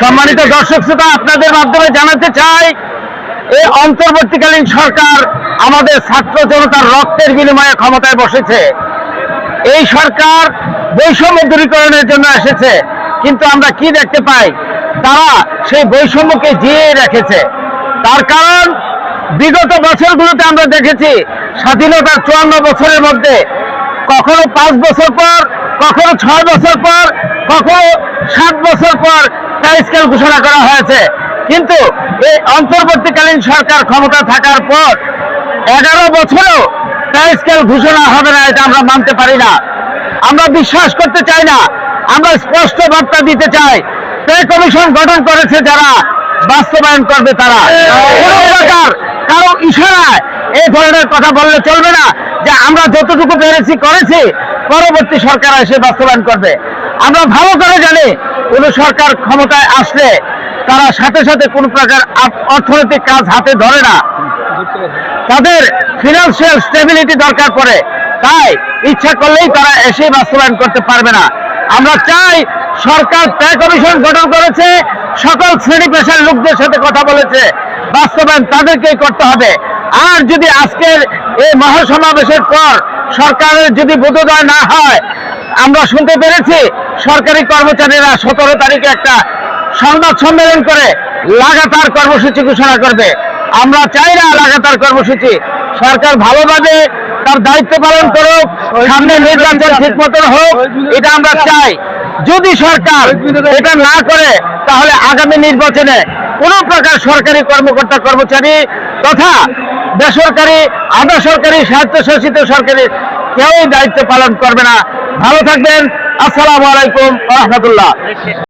সম্মানিত দর্শক শ্রোতা, আপনাদের মাধ্যমে জানাতে চাই এই অন্তর্বর্তীকালীন সরকার আমাদের ছাত্র জনতার রক্তের বিনিময়ে ক্ষমতায় বসেছে। এই সরকার বৈষম্য দূরীকরণের জন্য এসেছে। কিন্তু আমরা কি দেখতে পাই? তারা সেই বৈষম্যকে জিয়ে রেখেছে। তার কারণ, বিগত বছরগুলোতে আমরা দেখেছি, স্বাধীনতার চুয়ান্ন বছরের মধ্যে কখনো পাঁচ বছর পর কখনো ছয় বছর পর, কখনো সাত বছর পর তার ঘোষণা করা হয়েছে। কিন্তু এই অন্তর্বর্তীকালীন সরকার ক্ষমতা থাকার পর এগারো বছরেও তার ঘোষণা হবে না, এটা আমরা মানতে পারি না। আমরা বিশ্বাস করতে চাই না, আমরা স্পষ্ট বার্তা দিতে চাই। পে কমিশন গঠন করেছে যারা, বাস্তবায়ন করবে তারা। কারও ইশারায় এই ধরনের কথা বললে চলবে না। আমরা যতটুকু পেরেছি, করেছি, পরবর্তী সরকার এসে বাস্তবায়ন করবে। আমরা ভালো করে জানি কোন সরকার ক্ষমতায় আসলে তারা সাথে সাথে কোনো প্রকার অর্থনৈতিক কাজ হাতে ধরে না। তাদের ফিনান্সিয়াল স্টেবিলিটি দরকার পড়ে। তাই ইচ্ছা করলেই তারা এসে বাস্তবায়ন করতে পারবে না। আমরা চাই সরকার ব্যয় কমিশন গঠন করেছে সকল শ্রেণি পেশার লোকদের সাথে কথা বলেছে। বাস্তবায়ন তাদেরকেই করতে হবে। আর যদি আজকের এই মহাসমাবেশের পর সরকারের যদি বোধোদয় না হয়, আমরা শুনতে পেরেছি সরকারি কর্মচারীরা সতেরো তারিখে একটা সংবাদ সম্মেলন করে লাগাতার কর্মসূচি ঘোষণা করবে। আমরা চাই না লাগাতার কর্মসূচি সরকার ভালোভাবে তার দায়িত্ব পালন করুক, সামনে নির্বাচন ঠিক মতন হোক, এটা আমরা চাই। যদি সরকার এটা না করে, তাহলে আগামী নির্বাচনে কোনো প্রকার সরকারি কর্মকর্তা কর্মচারী তথা বেসরকারি আধা সরকারি স্বায়ত্তশাসিত সরকারি কেউই দায়িত্ব পালন করবে না। ভালো থাকবেন। আসসালামু আলাইকুম রহমতুল্লাহ।